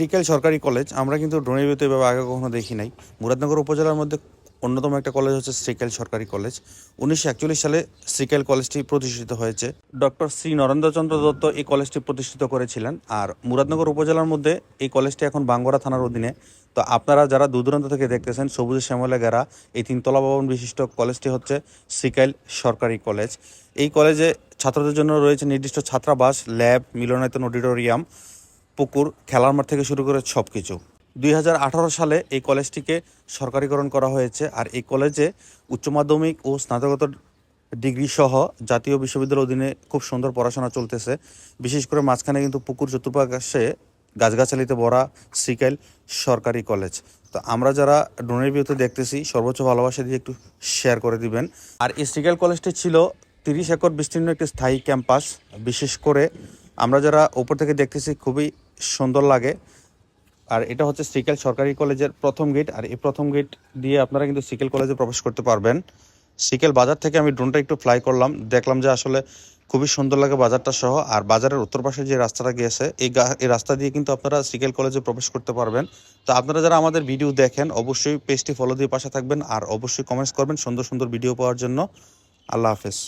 শ্রীকাল সরকারি কলেজ আমরা কিন্তু ড্রোনেবিতে এভাবে আগে কখনো দেখি নাই। মুরাদনগর উপজেলার মধ্যে অন্যতম একটা কলেজ হচ্ছে শ্রীকাল সরকারি কলেজ উনিশশো একচল্লিশ সালে শ্রীকাল কলেজটি প্রতিষ্ঠিত হয়েছে। ডক্টর শ্রী নরেন্দ্রচন্দ্র দত্ত এই কলেজটি প্রতিষ্ঠিত করেছিলেন। আর মুরাদনগর উপজেলার মধ্যে এই কলেজটি এখন বাঙ্গরা থানার অধীনে। তো আপনারা যারা দূর দূরান্ত থেকে দেখতেছেন, সবুজ শ্যামলে গেরা, এই তিনতলা ভবন বিশিষ্ট কলেজটি হচ্ছে শ্রীকাইল সরকারি কলেজ এই কলেজে ছাত্রদের জন্য রয়েছে নির্দিষ্ট ছাত্রাবাস ল্যাব মিলনায়তন অডিটোরিয়াম পুকুর, খেলার মাঠ থেকে শুরু করে সব কিছু দুই হাজার আঠারো সালে এই কলেজটিকে সরকারিকরণ করা হয়েছে আর এই কলেজে উচ্চ মাধ্যমিক ও স্নাতকোত্তর ডিগ্রি সহ জাতীয় বিশ্ববিদ্যালয়ের অধীনে খুব সুন্দর পড়াশোনা চলতেছে। বিশেষ করে মাঝখানে কিন্তু পুকুর চতুর্পাশে গাছগাছালিতে ভরা সিকাইল সরকারি কলেজ। তো আমরা যারা ডোনের ভিউতে দেখতেছি, সর্বোচ্চ ভালোবাসা দিয়ে একটু শেয়ার করে দিবেন। আর এই সিকাইল কলেজটি ছিল তিরিশ একর বিস্তীর্ণ একটি স্থায়ী ক্যাম্পাস। বিশেষ করে আমরা যারা উপর থেকে দেখতেছি খুবই সুন্দর লাগে। আর এটা হচ্ছে সিকেল সরকারি কলেজের প্রথম গেট। আর এই প্রথম গেট দিয়ে আপনারা কিন্তু সিকেল কলেজে প্রবেশ করতে পারবেন। সিকেল বাজার থেকে আমি ড্রোনটা একটু ফ্লাই করলাম। দেখলাম যে আসলে খুবই সুন্দর লাগে বাজারটা সহ। আর বাজারের উত্তর পাশে যে রাস্তাটা গিয়েছে, এই এই রাস্তা দিয়ে কিন্তু আপনারা সিকেল কলেজে প্রবেশ করতে পারবেন। তো আপনারা যারা আমাদের ভিডিও দেখেন, অবশ্যই পেজটি ফলো দিয়ে পাশে থাকবেন। আর অবশ্যই কমেন্টস করবেন সুন্দর সুন্দর ভিডিও পাওয়ার জন্য। আল্লাহ হাফেজ।